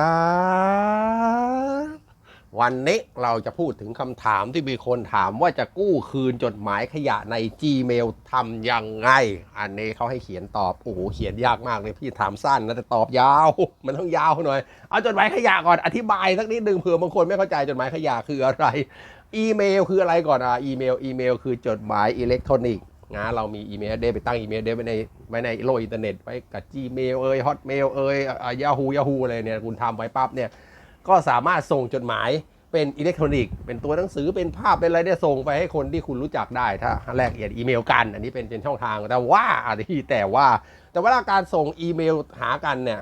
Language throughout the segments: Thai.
วันนี้เราจะพูดถึงคำถามที่มีคนถามว่าจะกู้คืนจดหมายขยะใน Gmail ทำยังไง อันนี้เขาให้เขียนตอบ โอ้โห เขียนยากมากเลยพี่ถามสั้นนะแต่ตอบยาว มันต้องยาวหน่อย เอาจดหมายขยะก่อน อธิบายสักนิดนึงเผื่อบางคนไม่เข้าใจจดหมายขยะคืออะไร อีเมลคืออะไรก่อนอะอีเมลอีเมลคือจดหมายอิเล็กทรอนิกส์ นะเรามีอีเมลเดไปตั้งอีเมลเดไว้ในไว้ในโลกอินเทอร์เน็ตไว้กับ Gmail เอ่ย Hotmail เอ่ยยาฮูยาฮูอะไรเนี่ยคุณทำไว้ปั๊บเนี่ยก็สามารถส่งจดหมายเป็นอิเล็กทรอนิกส์เป็นตัวหนังสือเป็นภาพเป็นอะไรเนี่ยส่งไปให้คนที่คุณรู้จักได้ถ้าแลกเอียดอีเมลกัน อันนี้เป็นเป็นช่องทางแต่ว่าอันนี้แต่ว่า แต่ว่าการส่งอีเมลหากันเนี่ย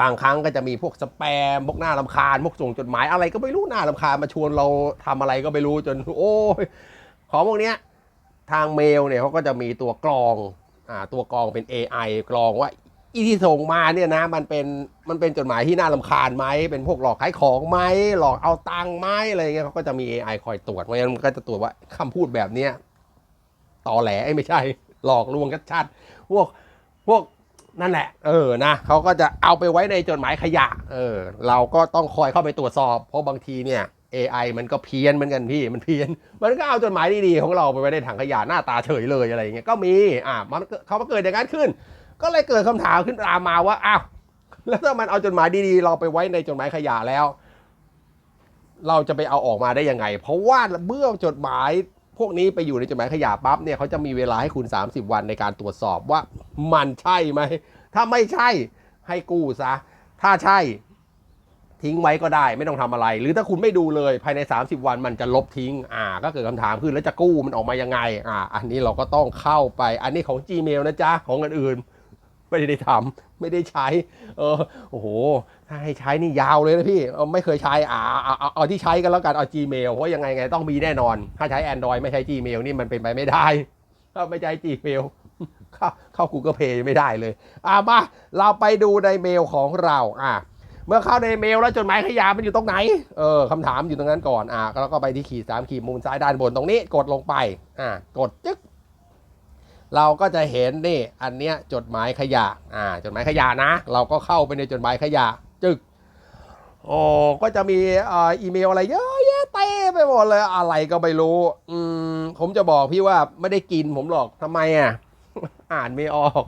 บางครั้งก็จะมีพวกสแปมพวกหน้าลำคาญพวกส่งจดหมายอะไรก็ไม่รู้หน้าลำคาญมาชวนเราทำอะไรก็ไม่รู้จนโอ้ยของพวกเนี้ย ทางเมลเนี่ยเขาก็จะมีตัวกรองอ่าตัวกรองเป็น AI กรองว่าอีที่ส่งมาเนี่ยนะมันเป็นมันเป็นจดหมายที่น่าลำคาญไหมเป็นพวกหลอกขายของไหมหลอกเอาตังค์ไหมอะไรเงี้ยเขาก็จะมี AI คอยตรวจเพราะฉะนั้นมันก็จะตรวจว่าคำพูดแบบเนี้ยตอแหลเอ้ยไม่ใช่ หลอกลวงชัดๆพวกพวกนั่นแหละ เออนะเขาก็จะเอาไปไว้ในจดหมายขยะ เออ เราก็ต้องคอยเข้าไปตรวจสอบ เพราะบางทีเนี่ย AI มันก็เพี้ยนเหมือนกันพี่มันเพี้ยน มันก็เอาจดหมายดีๆของเราไปไว้ในถังขยะหน้าตาเฉยเลยอะไรอย่างเงี้ยก็มีอ่ามันเขามาเกิดอย่างนั้นขึ้น ก็เลยเกิดคำถามขึ้นตามมาว่าอ้าวแล้วถ้ามันเอาจดหมายดีๆ เราไปไว้ในจดหมายขยะแล้ว เราจะไปเอาออกมาได้ยังไง เพราะว่าเมื่อจดหมายพวกนี้ไปอยู่ในจดหมายขยะปั๊บเนี่ยเขาจะมีเวลาให้คุณ 30 วันในการตรวจสอบว่ามันใช่ไหมถ้าไม่ใช่ให้กู้ซะถ้าใช่ ทิ้งไว้ก็ได้ไม่ต้องทำอะไร หรือถ้าคุณไม่ดูเลยภายใน 30 วันมันจะลบทิ้งอ่าก็เกิดคำถามขึ้นแล้วจะกู้มันออกมายังไงอ่าอันนี้เราก็ต้องเข้าไป อันนี้ของ Gmail นะจ๊ะของอนอื่นไม่ได้ทำไม่ได้ใช้ เออโอ้โหถ้าให้ใช้นี่ยาวเลยนะพี่ไม่เคยใช้อ่าเอาเอาเอาที่ใช้กันแล้วกันเอา Gmail เพราะยังไงไงต้องมีแน่นอน ถ้าใช้ Android ไม่ใช้ Gmail นี่มันเป็นไปไม่ได้ถ้าไม่ใช้ Gmail เข้าเข้า Google Play ไม่ได้เลยอ่ามาเราไปดูในเมลของเราอ่า เมื่อเข้าในเมลแล้วจดหมายขยะมันอยู่ตรงไหน เออคำถามอยู่ตรงนั้นก่อน อ่าแล้วก็ไปที่ขีดสามขีดมุมซ้ายด้านบนตรงนี้ กดลงไป อ่ากดจึ๊ก เราก็จะเห็นนี่ อันเนี้ยจดหมายขยะ อ่า จดหมายขยะนะ เราก็เข้าไปในจดหมายขยะ จึ๊ก โอ้ ก็จะมีอ่าอีเมลอะไรเยอะแยะเต็มไปหมดเลย อะไรก็ไม่รู้ อืม ผมจะบอกพี่ว่าไม่ได้กินผมหรอก ทำไมอะ อ่านไม่ออก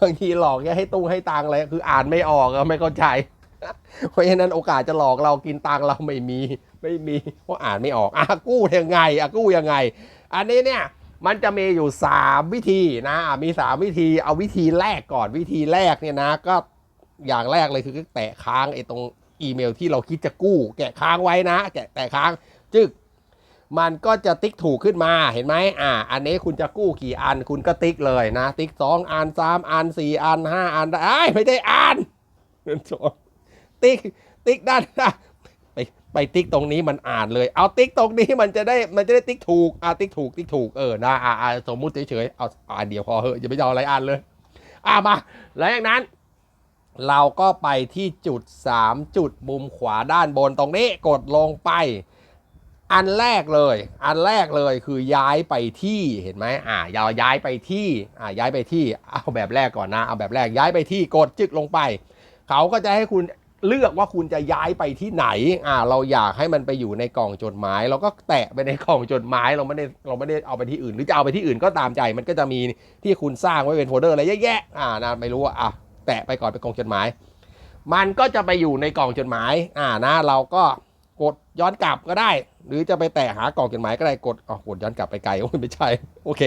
บางทีหลอกแค่ให้ตุ้งให้ตังอะไรคืออ่านไม่ออกอะไม่เข้าใจ เพราะฉะนั้นโอกาสจะหลอกเรากินตังเราไม่มีไม่มีเพราะอ่านไม่ออกอะกู้ยังไงอะกู้ยังไง อันนี้เนี่ยมันจะมีอยู่ 3 วิธีนะอะมี 3 วิธีเอาวิธีแรกก่อนวิธีแรกเนี่ยนะก็อย่างแรกเลยคือแตะค้างไอ้ตรงอีเมลที่เราคิดจะกู้ แกะค้างไว้นะ แกะแตะค้างจึก มันก็จะติ๊กถูกขึ้นมาเห็นไหมอ่า อันนี้คุณจะกู้กี่อันคุณก็ติ๊กเลยนะ ติ๊กสองอันสามอันสี่อันห้าอันไอ้ไม่ได้อ่านติ๊กติ๊กด้านน้าไปไปติ๊กตรงนี้มันอ่านเลย เอาติ๊กตรงนี้มันจะได้มันจะได้ติ๊กถูกอ่าติ๊กถูกติ๊กถูกเออนะอ่าอ่าสมมุติเฉยๆเอาอ่านเดียวพอเหอะอย่าไปเอาอะไรอ่านเลย อ่ามาแล้วอย่างนั้นเราก็ไปที่จุด 3 จุดมุมขวาด้านบนตรงนี้กดลงไป อันแรกเลย อันแรกเลยคือย้ายไปที่เห็นไหมอ่าย้าย้ายไปที่อ่าย้ายไปที่เอาแบบแรกก่อนนะเอาแบบแรกย้ายไปที่กดจึกลงไป เขาก็จะให้คุณเลือกว่าคุณจะย้ายไปที่ไหนอ่าเราอยากให้มันไปอยู่ในกล่องจดหมาย เราก็แตะไปในกล่องจดหมายเราไม่ได้เราไม่ได้เอาไปที่อื่น หรือจะเอาไปที่อื่นก็ตามใจ มันก็จะมีที่คุณสร้างไว้เป็นโฟลเดอร์อะไรเยะแยะอ่านะไม่รู้ว่าอะแตะไปก่อนไปกล่องจดหมาย มันก็จะไปอยู่ในกล่องจดหมายอ่านะเราก็กดย้อนกลับก็ได้ หรือจะไปแตะหากล่องจดหมายก็ได้กดอ๋อกดย้อนกลับไปไกลโอ้ยไม่ใช่ โอเค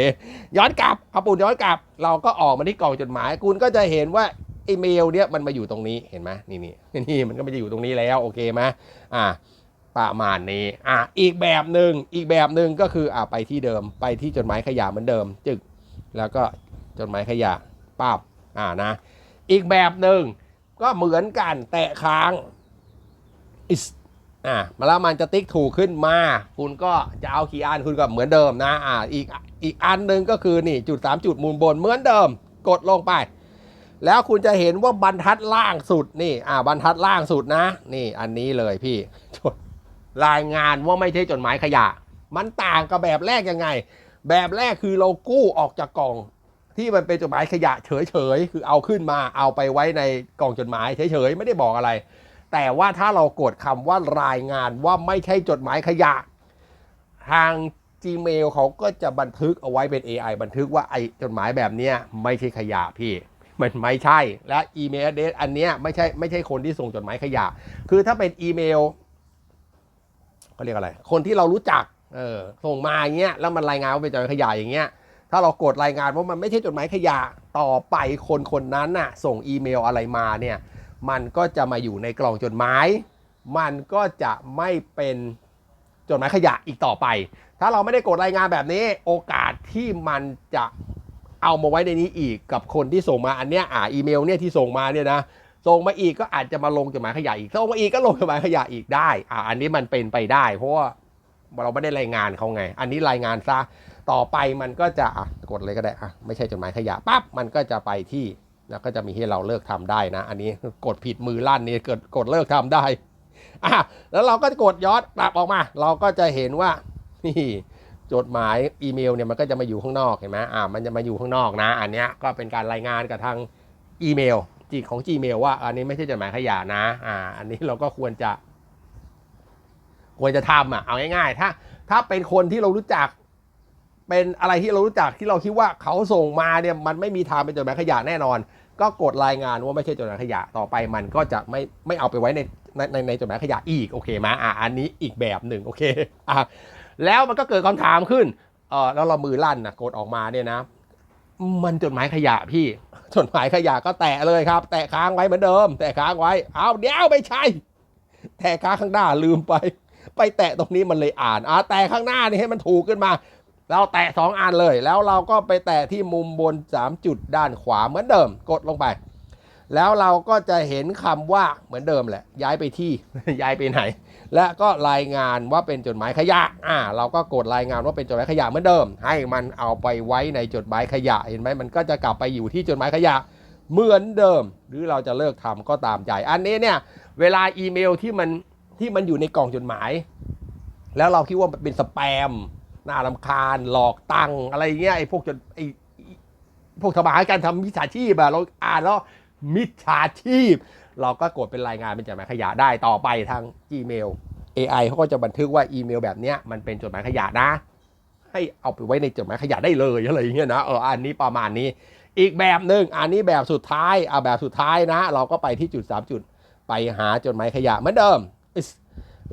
ย้อนกลับเอาปุ่นย้อนกลับ เราก็ออกมาที่กล่องจดหมาย คุณก็จะเห็นว่าอีเมลเนี้ยมันมาอยู่ตรงนี้เห็นไหมนี่นี่นี่มันก็มาอยู่ตรงนี้แล้วโอเคไหมอ่าประมาณนี้อ่าอีกแบบหนึ่งอีกแบบหนึ่งก็คืออ่าไปที่เดิมไปที่จดหมายขยะเหมือนเดิม จึกแล้วก็จดหมายขยะปั๊บอ่านะ อีกแบบหนึ่งก็เหมือนกันแตะค้าง is อ่ามาแล้วมันจะติ๊กถูกขึ้นมา คุณก็จะเอากี่อันคุณก็เหมือนเดิมนะอ่าอีกอีกอันหนึ่งก็คือนี่จุด 3 จุดมูลบนเหมือนเดิม กดลงไป แล้วคุณจะเห็นว่าบรรทัดล่างสุดนี่อ่าบรรทัดล่างสุดนะ นี่อันนี้เลยพี่จดรายงานว่าไม่ใช่จดหมายขยะ มันต่างกับแบบแรกยังไง แบบแรกคือเรากู้ออกจากกล่อง ที่มันเป็นจดหมายขยะเฉยๆคือเอาขึ้นมาเอาไปไว้ในกล่องจดหมายเฉยๆไม่ได้บอกอะไร แต่ว่าถ้าเรากดคำว่ารายงานว่าไม่ใช่จดหมายขยะ ทาง Gmail เขาก็จะบันทึกเอาไว้เป็น AI บันทึกว่าไอจดหมายแบบเนี้ยไม่ใช่ขยะพี่ มันไม่ใช่ และอีเมลเดสอันเนี้ยไม่ใช่ไม่ใช่คนที่ส่งจดหมายขยะ คือถ้าเป็นอีเมลเขาเรียกอะไร คนที่เรารู้จักเออส่งมาอย่างเงี้ยแล้วมันรายงานว่าเป็นจดหมายขยะอย่างเงี้ยถ้าเรากดรายงานว่ามันไม่ใช่จดหมายขยะต่อไปคนคนนั้นน่ะ ส่งอีเมลอะไรมาเนี่ย มันก็จะมาอยู่ในกล่องจดหมาย มันก็จะไม่เป็นจดหมายขยะอีกต่อไป ถ้าเราไม่ได้กดรายงานแบบนี้ โอกาสที่มันจะเอามาไว้ในนี้อีกกับคนที่ส่งมาอันเนี้ยอ่าอีเมลเนี่ยที่ส่งมาเนี่ยนะส่งมาอีกก็อาจจะมาลงจดหมายขยะอีกส่งมาอีกก็ลงจดหมายขยะอีกได้อ่าอันนี้มันเป็นไปได้ เพราะว่าเราไม่ได้รายงานเขาไง อันนี้รายงานซะต่อไปมันก็จะอะกดเลยก็ได้อะไม่ใช่จดหมายขยะปั๊บมันก็จะไปที่ แล้วก็จะมีให้เราเลิกทำได้นะ อันนี้กดผิดมือลั่นนี่เกิดกดเลิกทำได้อะแล้วเราก็กดย้อนกลับออกมา เราก็จะเห็นว่านี่จดหมายอีเมลเนี่ยมันก็จะมาอยู่ข้างนอกเห็นไหมอ่ามันจะมาอยู่ข้างนอกนะ อันเนี้ยก็เป็นการรายงานกับทางอีเมลจีของ Gmail ว่า อันนี้ไม่ใช่จดหมายขยะนะอ่าอันนี้เราก็ควรจะ ควรจะทำอะเอาง่ายๆถ้า ถ้าเป็นคนที่เรารู้จัก เป็นอะไรที่เรารู้จักที่เราคิดว่าเขาส่งมาเนี่ยมันไม่มีทางเป็นจดหมายขยะแน่นอน ก็กดรายงานว่าไม่ใช่จดหมายขยะต่อไปมันก็จะไม่ไม่เอาไปไว้ในในในในจดหมายขยะอีกโอเคไหมอะอันนี้อีกแบบหนึ่งโอเคอะแล้วมันก็เกิดคำถามขึ้นเออแล้วเรามือลั่นนะกดออกมาเนี่ยนะ มันจดหมายขยะพี่จดหมายขยะก็แตะเลยครับ แตะค้างไว้เหมือนเดิม แตะค้างไว้เอาเดี๋ยวไม่ใช่แตะค้างข้างหน้าลืมไป ไปแตะตรงนี้มันเลยอ่านอ่าแตะข้างหน้านี่ให้มันถูกขึ้นมา เราแตะสองอันเลย แล้วเราก็ไปแตะที่มุมบน 3 จุดด้านขวาเหมือนเดิม กดลงไป แล้วเราก็จะเห็นคำว่าเหมือนเดิมแหละ ย้ายไปที่ย้ายไปไหน และก็รายงานว่าเป็นจดหมายขยะอ่าเราก็กดรายงานว่าเป็นจดหมายขยะเหมือนเดิม ให้มันเอาไปไว้ในจดหมายขยะเห็นไหมมันก็จะกลับไปอยู่ที่จดหมายขยะเหมือนเดิม หรือเราจะเลิกทำก็ตามใจ อันนี้เนี่ยเวลาอีเมลที่มันที่มันอยู่ในกล่องจดหมาย แล้วเราคิดว่ามันเป็นสแปม น่ารำคาญหลอกตังอะไรเงี้ยไอ้พวกจดไอ้พวกทำมาหาการทำมิจฉาชีพอะเราอ่านแล้วมิจฉาชีพ เราก็กดเป็นรายงานเป็นจดหมายขยะได้ต่อไปทาง Gmail AI เขาก็จะบันทึกว่าอีเมลแบบเนี้ยมันเป็นจดหมายขยะนะ ให้เอาไปไว้ในจดหมายขยะได้เลยอะไรอย่างเงี้ยนะเอออันนี้ประมาณนี้ อีกแบบหนึ่งอันนี้แบบสุดท้ายอะแบบสุดท้ายนะ เราก็ไปที่จุด 3 จุดไปหาจดหมายขยะเหมือนเดิม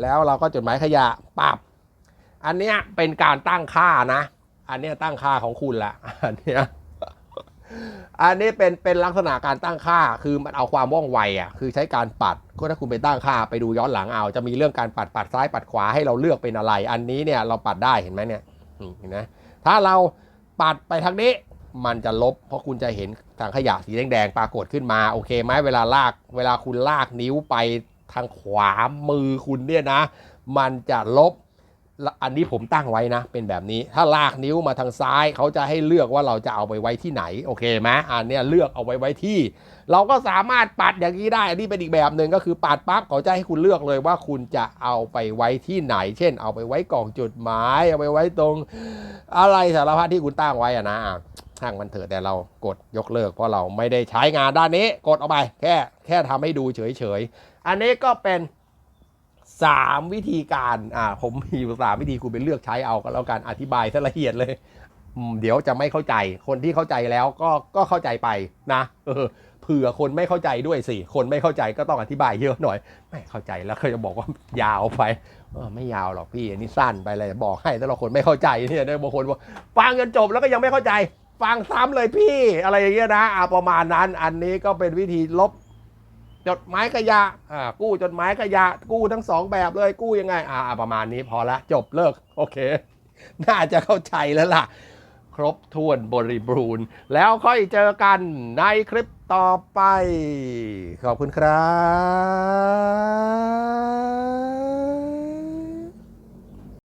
แล้วเราก็จดหมายขยะปับ อันเนี้ยเป็นการตั้งค่านะ อันเนี้ยตั้งค่าของคุณละอันเนี้ยอันนี้เป็นเป็นลักษณะการตั้งค่าคือมันเอาความว่องไวอะคือใช้การปัดก็ถ้าคุณไปตั้งค่าไปดูย้อนหลังเอา จะมีเรื่องการปัดปัดซ้ายปัดขวาให้เราเลือกเป็นอะไร อันนี้เนี่ยเราปัดได้เห็นไหมเนี่ยนี่เห็นไหมถ้าเราปัดไปทางนี้มันจะลบ เพราะคุณจะเห็นทางขยะสีแดงๆปรากฏขึ้นมาโอเคไหมเวลาลาก เวลาคุณลากนิ้วไปทางขวามือคุณเนี่ยนะ มันจะลบ อันนี้ผมตั้งไว้นะ เป็นแบบนี้ถ้าลากนิ้วมาทางซ้ายเขาจะให้เลือกว่าเราจะเอาไปไว้ที่ไหนโอเคไหมอันเนี้ยเลือกเอาไว้ไว้ที่ เราก็สามารถปัดอย่างนี้ได้ อันนี้เป็นอีกแบบหนึ่งก็คือปัดปั๊บเขาจะให้คุณเลือกเลยว่าคุณจะเอาไปไว้ที่ไหน เช่น เอาไปไว้กล่องจดหมาย เอาไปไว้ตรง อะไรสารพัดที่คุณตั้งไว้อะนะอะช่างมันเถอะแต่เรากดยกเลิก เพราะเราไม่ได้ใช้งานด้านนี้ กดออกไป แค่แค่ทำให้ดูเฉยๆอันนี้ก็เป็น สามวิธีการอ่าผมมีอยู่สามวิธีคุณไปเลือกใช้เอาก็แล้วกันอธิบายซะละเอียดเลยเดี๋ยวจะไม่เข้าใจ คนที่เข้าใจแล้วก็ก็เข้าใจไปนะเออเผื่อคนไม่เข้าใจด้วยสิ คนไม่เข้าใจก็ต้องอธิบายเยอะหน่อย ไม่เข้าใจแล้วก็จะบอกว่ายาวไปเออไม่ยาวหรอกพี่อันนี้สั้นไปเลยบอกให้แต่ละคนไม่เข้าใจเนี่ยบางคนบอกฟังจนจบแล้วก็ยังไม่เข้าใจ ฟังซ้ำเลยพี่ อะไรอย่างเงี้ยนะอ่าประมาณนั้น อันนี้ก็เป็นวิธีลบ จดหมายขยะอ่ากู้จดหมายขยะ กู้ทั้งสองแบบเลยกู้ยังไงอ่าประมาณนี้พอละจบเลิกโอเค น่าจะเข้าใจแล้วล่ะ ครบถ้วนบริบูรณ์ แล้วค่อยเจอกันในคลิปต่อไป ขอบคุณครับ